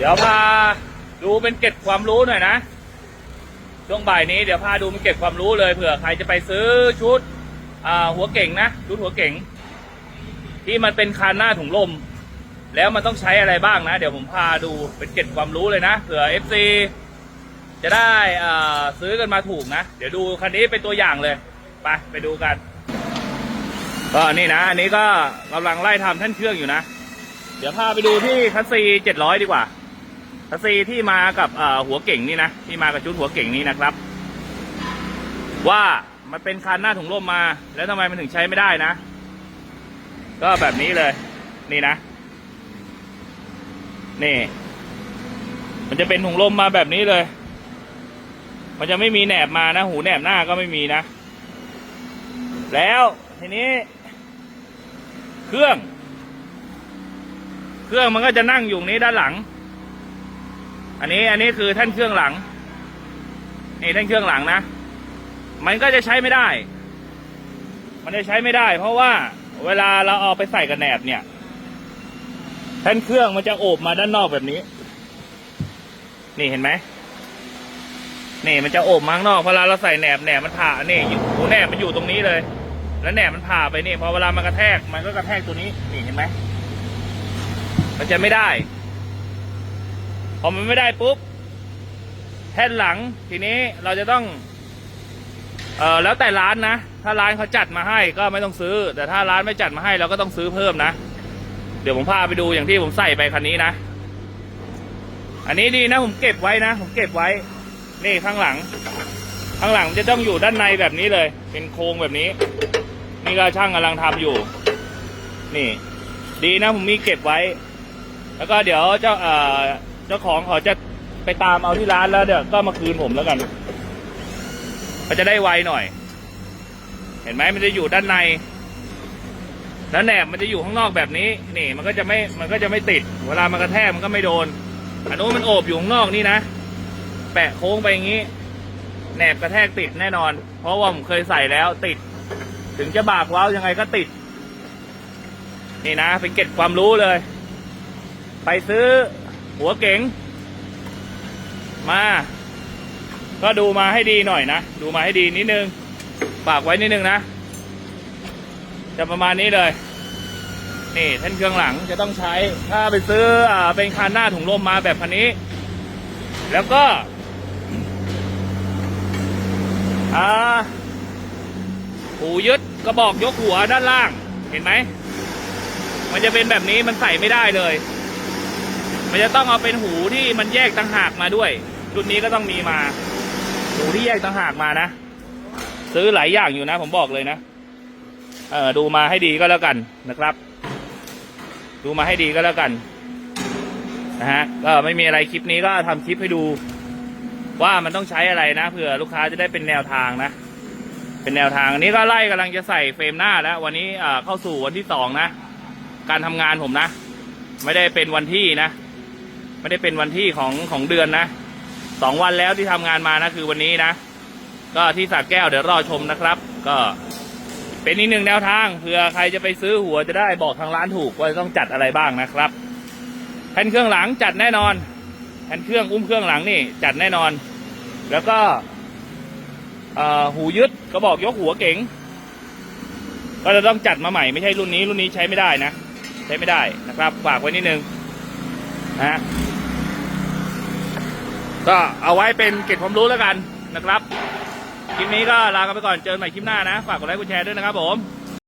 เดี๋ยวพาดูเป็นเกร็ดความรู้หน่อยนะ ช่วงบ่ายนี้เดี๋ยวพาดูเป็นเกร็ดความรู้เลยเผื่อใครจะไปซื้อชุดหัวเก่งนะชุดหัวเก่ง ที่มันเป็นคานหน้าถุงลม แล้วมันต้องใช้อะไรบ้างนะ เดี๋ยวผมพาดูเป็นเกร็ดความรู้เลยนะเผื่อ FC จะได้ซื้อกันมาถูกนะ เดี๋ยวดูคันนี้เป็นตัวอย่างเลยไปไปดูกันก็นี่นะ อันนี้ก็กำลังไล่ทำแท่นเครื่องอยู่นะ เดี๋ยวพาไปดูที่คัสซีเจ็ดร้อยดีกว่า คัสซีที่มากับหัวเก่งนี่นะที่มากับชุดหัวเก่งนี้นะครับ ว่ามันเป็นคันหน้าถุงลมมา แล้วทำไมมันถึงใช้ไม่ได้นะ ก็แบบนี้เลย นี่นะ นี่ มันจะเป็นถุงลมมาแบบนี้เลย มันจะไม่มีแหนบมานะ หูแหนบหน้าก็ไม่มีนะ แล้วทีนี้ เครื่อง เครื่องมันก็จะนั่งอยู่นี้ด้านหลัง อันนี้อันนี้คือแท่านเครื่องหลังนี่แท่านเครื่องหลังนะ มันก็จะใช้ไม่ได้ มันจะใช้ไม่ได้ เพราะว่าเวลาเราเอาไปใส่กระแหนบเนี่ย แท่นเครื่องมันจะโอบมาด้านนอกแบบนี้ นี่เห็นไหมนี่มันจะโอบมาข้างนอกเวลาเราใส่แหนบแหนบมันผ่านี่หูแหนบมันอยู่ตรงนี้เลย แล้วแหนบมันผ่าไปนี่พอเวลามันกระแทกมันก็กระแทกตัวนี้นี่เห็นไหมมันจะไม่ได้ พอมันไม่ได้ปุ๊บแท่นหลังทีนี้เราจะต้อง เออแล้วแต่ร้านนะ ถ้าร้านเขาจัดมาให้ก็ไม่ต้องซื้อ แต่ถ้าร้านไม่จัดมาให้เราก็ต้องซื้อเพิ่มนะ เดี๋ยวผมพาไปดูอย่างที่ผมใส่ไปคันนี้นะ อันนี้ดีนะผมเก็บไว้นะ ผมเก็บไว้ นี่ข้างหลัง ข้างหลังจะต้องอยู่ด้านในแบบนี้เลย เป็นโครงแบบนี้ นี่ก็ช่างกำลังทำอยู่ นี่ ดีนะผมมีเก็บไว้ แล้วก็เดี๋ยวเจ้าเอ่อ เจ้าของเขาจะไปตามเอาที่ร้านแล้วเดี๋ยวก็มาคืนผมแล้วกันก็จะได้ไวหน่อย เห็นไหมมันจะอยู่ด้านใน แล้วแหนบมันจะอยู่ข้างนอกแบบนี้ นี่ มันก็จะไม่มันก็จะไม่ติด เวลามันกระแทกมันก็ไม่โดนอันนู้นมันโอบอยู่ข้างนอกนี่นะแปะโค้งไปอย่างนี้แหนบกระแทกติดแน่นอน เพราะว่าผมเคยใส่แล้วติด ถึงจะบากเว้ายังไงก็ติด นี่นะเป็นเก็บความรู้เลย ไปซื้อ หัวเก๋งมา ก็ดูมาให้ดีหน่อยนะ ดูมาให้ดีนิดนึง ฝากไว้นิดนึงนะ จะประมาณนี้เลย นี่แท่านเครื่องหลังจะต้องใช้ ถ้าไปซื้ออเป็นคันหน้าถุงลมมาแบบคันนี้ แล้วก็อ่าหูยึดกระบอกยกหัวด้านล่าง เห็นไหม มันจะเป็นแบบนี้มันใส่ไม่ได้เลย มันจะต้องเอาเป็นหูที่มันแยกต่างหากมาด้วยรุ่นนี้ก็ต้องมีมา หูที่แยกต่างหากมานะ ซื้อหลายอย่างอยู่นะ ผมบอกเลยนะ เออดูมาให้ดีก็แล้วกันนะครับ ดูมาให้ดีก็แล้วกันนะฮะก็ไม่มีอะไรคลิปนี้ก็ทำคลิปให้ดู ว่ามันต้องใช้อะไรนะเผื่อลูกค้าจะได้เป็นแนวทางนะ เป็นแนวทางอันนี้ก็ไล่กำลังจะใส่เฟรมหน้าแล้ว วันนี้เข้าสู่วันที่สองนะ การทำงานผมนะ ไม่ได้เป็นวันที่นะ ไม่ได้เป็นวันที่ของของเดือนนะสองวันแล้วที่ทำงานมานะคือวันนี้นะ ก็ที่สระแก้วเดี๋ยวรอชมนะครับ ก็เป็นอีกหนึ่งแนวทางเผื่อใครจะไปซื้อหัวจะได้บอกทางร้านถูกว่าต้องจัดอะไรบ้างนะครับแผ่นเครื่องหลังจัดแน่นอนแผ่นเครื่องอุ้มเครื่องหลังนี่จัดแน่นอน แล้วก็หูยึดกระบอกยกหัวเก๋งก็จะต้องจัดมาใหม่ไม่ใช่รุ่นนี้รุ่นนี้ใช้ไม่ได้นะ ใช้ไม่ได้นะครับ ฝากไว้นิดนึงนะ ก็เอาไว้เป็นเก็บความรู้แล้วกันนะครับ คลิปนี้ก็ลากันไปก่อนเจอกันใหม่คลิปหน้านะ ฝากกดไลค์กดแชร์ด้วยนะครับผม